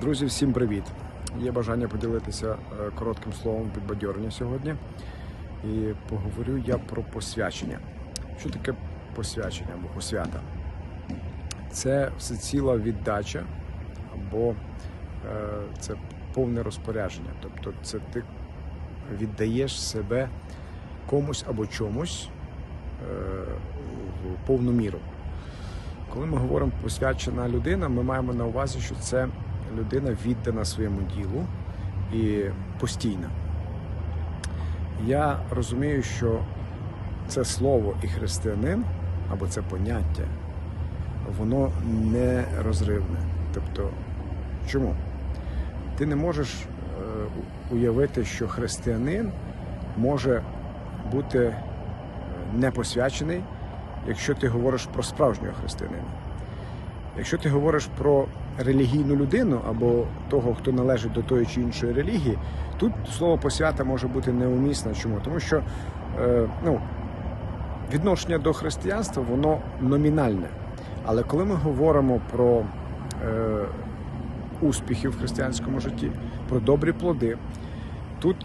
Друзі, всім привіт! Є бажання поділитися е, коротким словом підбадьорення сьогодні. І поговорю я про посвячення. Що таке посвячення або посвята? Це всеціла віддача, або е, це повне розпорядження. Тобто, це ти віддаєш себе комусь або чомусь е, в повну міру. Коли ми говоримо посвячена людина, ми маємо на увазі, що це людина віддана своєму ділу і постійна. Я розумію, що це слово і християнин, або це поняття, воно не розривне. Тобто, чому? Ти не можеш е, уявити, що християнин може бути е, непосвячений, якщо ти говориш про справжнього християнина. Якщо ти говориш про релігійну людину або того, хто належить до тої чи іншої релігії, тут слово посвята може бути неумісне. Чому? Тому що е, ну, відношення до християнства воно номінальне. Але коли ми говоримо про е, успіхи в християнському житті, про добрі плоди, тут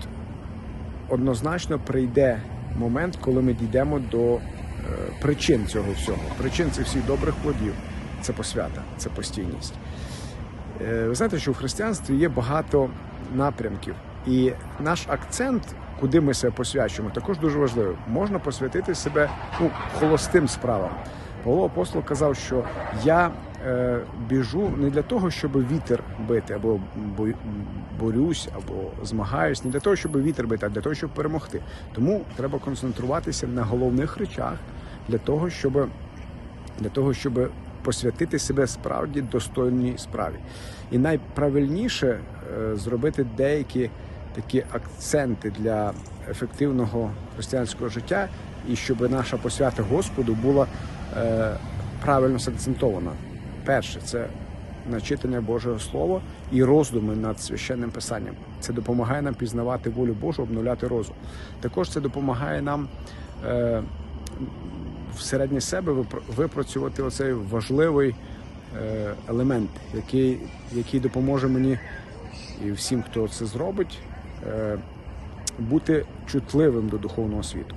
однозначно прийде момент, коли ми дійдемо до е, причин цього всього, причин цих всіх добрих плодів. Це посвята, це постійність. Е, Ви знаєте, що в християнстві є багато напрямків, і наш акцент, куди ми себе посвячуємо, також дуже важливий. Можна посвятити себе ну, холостим справам. Павло апостол казав, що я е, біжу не для того, щоб вітер бити, або борюсь, або змагаюсь, не для того, щоб вітер бити, а для того, щоб перемогти. Тому треба концентруватися на головних речах для того, щоб для того, щоб посвятити себе справді достойній справі. І найправильніше е, зробити деякі такі акценти для ефективного християнського життя, і щоб наша посвята Господу була е, правильно сакцентована. Перше, це начитання Божого Слова і роздуми над священним писанням. Це допомагає нам пізнавати волю Божу, обновляти розум. Також це допомагає нам. Всередині себе випр- випрацювати оцей важливий е, елемент, який, який допоможе мені і всім, хто це зробить, е, бути чутливим до духовного світу.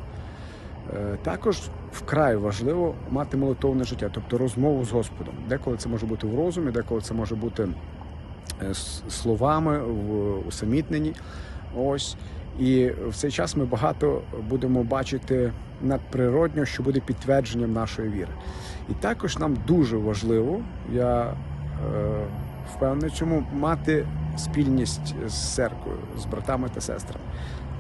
Е, Також вкрай важливо мати молитовне життя, тобто розмову з Господом. Деколи це може бути в розумі, деколи це може бути словами в усамітненні. Ось. І в цей час ми багато будемо бачити надприродньо, що буде підтвердженням нашої віри. І також нам дуже важливо, я е, впевнений цьому, мати спільність з церквою, з братами та сестрами.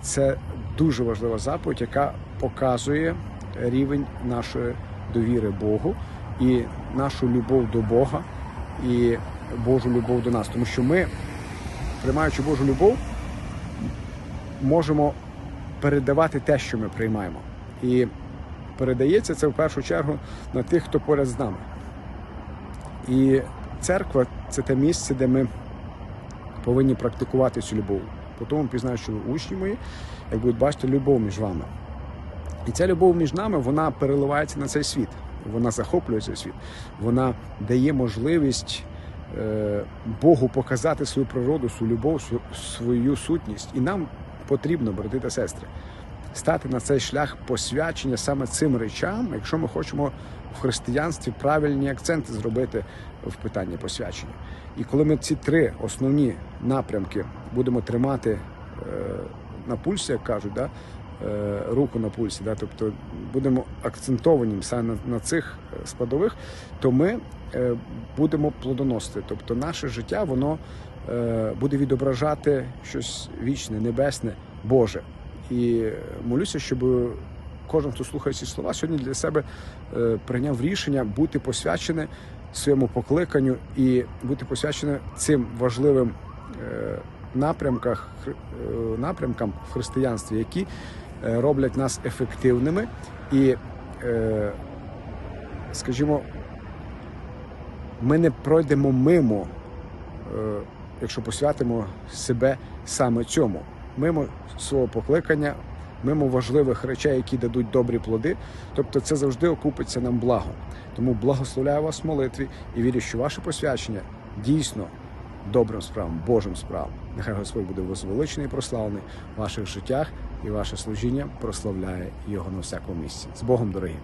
Це дуже важлива заповідь, яка показує рівень нашої довіри Богу і нашу любов до Бога і Божу любов до нас. Тому що ми, приймаючи Божу любов, можемо передавати те, що ми приймаємо. І передається це в першу чергу на тих, хто поряд з нами. І церква це те місце, де ми повинні практикувати цю любов. По тому пізнаю, що учні мої, як будуть бачити любов між вами. І ця любов між нами вона переливається на цей світ. Вона захоплює цей світ. Вона дає можливість е, Богу показати свою природу, свою любов, свою сутність. І нам потрібно, брати та сестри, стати на цей шлях посвячення саме цим речам, якщо ми хочемо в християнстві правильні акценти зробити в питанні посвячення. І коли ми ці три основні напрямки будемо тримати е, на пульсі, як кажуть, да, е, руку на пульсі, да, тобто будемо акцентовані саме на, цих е, складових, то ми будемо плодоносити. Тобто наше життя воно буде відображати щось вічне, небесне, Боже. І молюся, щоб кожен, хто слухає ці слова, сьогодні для себе е, прийняв рішення бути посвячене своєму покликанню і бути посвячене цим важливим е, напрямках, е, напрямкам в християнстві, які е, роблять нас ефективними і, е, скажімо, ми не пройдемо мимо, е, якщо посвятимо себе саме цьому, мимо свого покликання, мимо важливих речей, які дадуть добрі плоди. Тобто це завжди окупиться нам благо. Тому благословляю вас в молитві і вірю, що ваше посвячення дійсно добрим справам, Божим справам. Нехай Господь буде возвеличений і прославлений в ваших життях, і ваше служіння прославляє його на всякому місці. З Богом, дорогі!